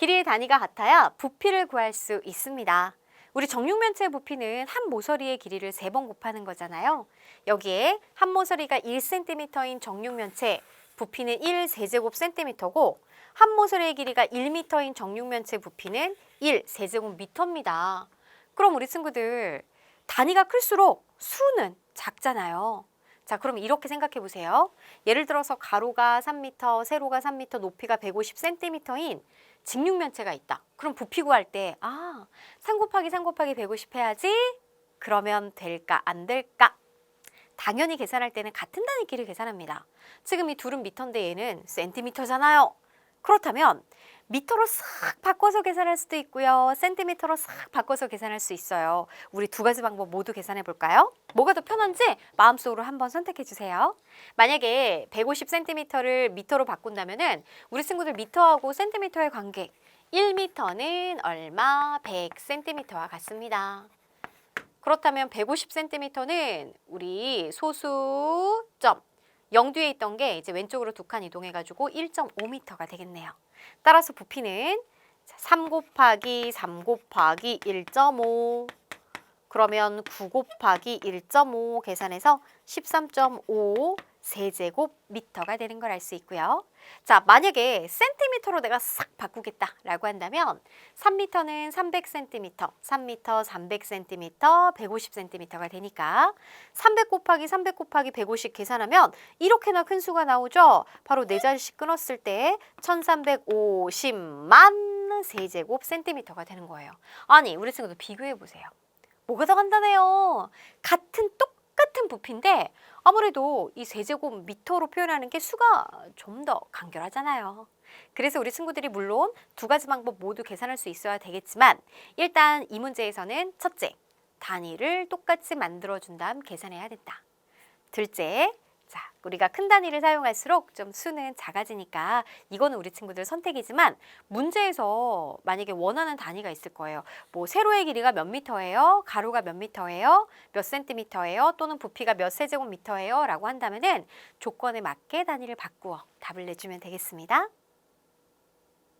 길이의 단위가 같아야 부피를 구할 수 있습니다. 우리 정육면체의 부피는 한 모서리의 길이를 세 번 곱하는 거잖아요. 여기에 한 모서리가 1cm인 정육면체 부피는 1세제곱센티미터고 한 모서리의 길이가 1m인 정육면체 부피는 1세제곱미터입니다. 그럼 우리 친구들 단위가 클수록 수는 작잖아요. 자, 그럼 이렇게 생각해 보세요. 예를 들어서 가로가 3m, 세로가 3m, 높이가 150cm인 직육면체가 있다. 그럼 부피 구할 때, 아, 3 곱하기 3 곱하기 150 해야지? 그러면 될까, 안 될까? 당연히 계산할 때는 같은 단위끼리 계산합니다. 지금 이 둘은 미터인데 얘는 센티미터잖아요. 그렇다면 미터로 싹 바꿔서 계산할 수도 있고요. 센티미터로 싹 바꿔서 계산할 수 있어요. 우리 두 가지 방법 모두 계산해 볼까요? 뭐가 더 편한지 마음속으로 한번 선택해 주세요. 만약에 150cm를 미터로 바꾼다면은 우리 친구들 미터하고 센티미터의 관계 1미터는 얼마? 100cm와 같습니다. 그렇다면 150cm는 우리 소수 점 0 뒤에 있던 게 이제 왼쪽으로 두 칸 이동해가지고 1.5m가 되겠네요. 따라서 부피는 3 곱하기 3 곱하기 1.5 그러면 9 곱하기 1.5 계산해서 13.5 세제곱미터가 되는 걸 알 수 있고요. 자, 만약에 센티미터로 내가 싹 바꾸겠다라고 한다면 3미터는 300cm, 3미터 300cm, 150cm가 되니까 300 곱하기 300 곱하기 150 계산하면 이렇게나 큰 수가 나오죠. 바로 네 자리씩 끊었을 때 1350만 세제곱 센티미터가 되는 거예요. 아니, 우리 친구들 비교해 보세요. 뭐가 더 간단해요. 같은 똑같은 부피인데 아무래도 이 세제곱 미터로 표현하는 게 수가 좀 더 간결하잖아요. 그래서 우리 친구들이 물론 두 가지 방법 모두 계산할 수 있어야 되겠지만 일단 이 문제에서는 첫째, 단위를 똑같이 만들어준 다음 계산해야 된다. 둘째, 자, 우리가 큰 단위를 사용할수록 좀 수는 작아지니까 이거는 우리 친구들 선택이지만 문제에서 만약에 원하는 단위가 있을 거예요. 뭐 세로의 길이가 몇 미터예요? 가로가 몇 미터예요? 몇 센티미터예요? 또는 부피가 몇 세제곱미터예요? 라고 한다면은 조건에 맞게 단위를 바꾸어 답을 내주면 되겠습니다.